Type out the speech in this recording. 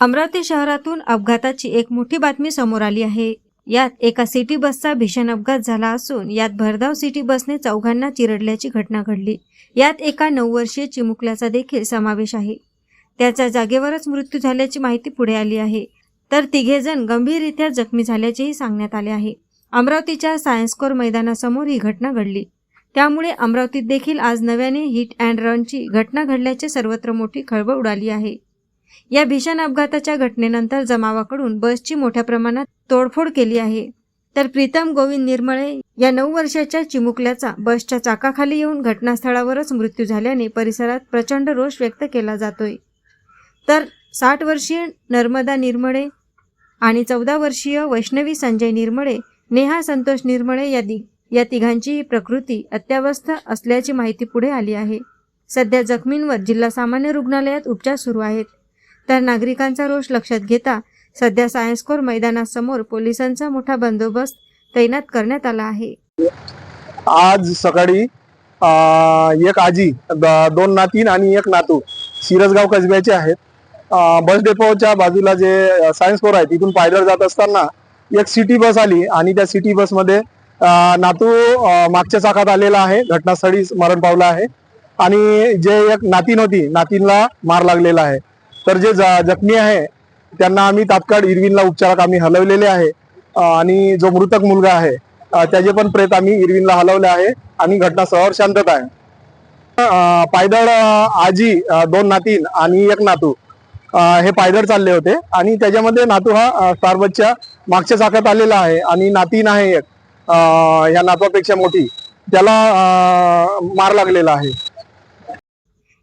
अमरावती शहरातून अपघाताची एक मोठी बातमी समोर आली आहे. यात एका सिटी बसचा भीषण अपघात झाला असून यात भरधाव सिटी बसने चौघांना चिरडल्याची घटना घडली. यात एका नऊ वर्षीय चिमुकल्याचा देखील समावेश आहे. त्याचा जागेवरच मृत्यू झाल्याची माहिती पुढे आली आहे. तर तिघेजण गंभीररित्या जखमी झाल्याचेही सांगण्यात आले आहे. अमरावतीच्या सायन्स कोर मैदानासमोर ही घटना घडली. त्यामुळे अमरावतीत देखील आज नव्याने हिट अँड रनची घटना घडल्याचे सर्वत्र मोठी खळबळ उडाली आहे. या भीषण अपघाताच्या घटनेनंतर जमावाकडून बसची मोठ्या प्रमाणात तोडफोड केली आहे. तर प्रीतम गोविंद निर्मळे या नऊ वर्षाच्या चिमुकल्याचा बसच्या चाकाखाली येऊन घटनास्थळावरच मृत्यू झाल्याने परिसरात प्रचंड रोष व्यक्त केला जातोय. तर साठ वर्षीय नर्मदा निर्मळे आणि चौदा वर्षीय वैष्णवी संजय निर्मळे नेहा संतोष निर्मळे या दि या तिघांची प्रकृती अत्यावस्थ असल्याची माहिती पुढे आली आहे. सध्या जखमींवर जिल्हा सामान्य रुग्णालयात उपचार सुरू आहेत. तर नागरिकांचा रोष लक्षात घेता सध्या सायन्स कोर मैदानासमोर पोलिसांचा मोठा बंदोबस्त तैनात करण्यात आला आहे. आज सकाळी एक आजी द- दोन नातीन आणि एक नातू सिरसगाव कसब्याचे आहेत. बस डेपोच्या बाजूला जे सायन्स कोर आहे तिथून पायदळ जात असताना एक सिटी बस आली आणि त्या सिटी बसमध्ये नातू मागच्या चाकात आलेला आहे. घटनास्थळी मरण पावला आहे. आणि जे एक नातीन होती नातीनला मार लागलेला आहे. तर जे ज- जखमी आहे त्यांना आम्ही तात्काळ इरविनला उपचारात आम्ही हलवलेले आहे. आणि जो मृतक मुलगा आहे त्याचे पण प्रेत आम्ही इरविनला हलवले आहे आणि घटनास्थळावर शांतता आहे. पायदळ आजी दोन नातीन आणि एक नातू हे पायदळ चालले होते. आणि त्याच्यामध्ये नातू हा अं, स्टारबसच्या मागच्या चाकात आलेला आहे आणि नातीन आहे एक ह्या या नातवापेक्षा मोठी. त्याला मार लागलेला आहे.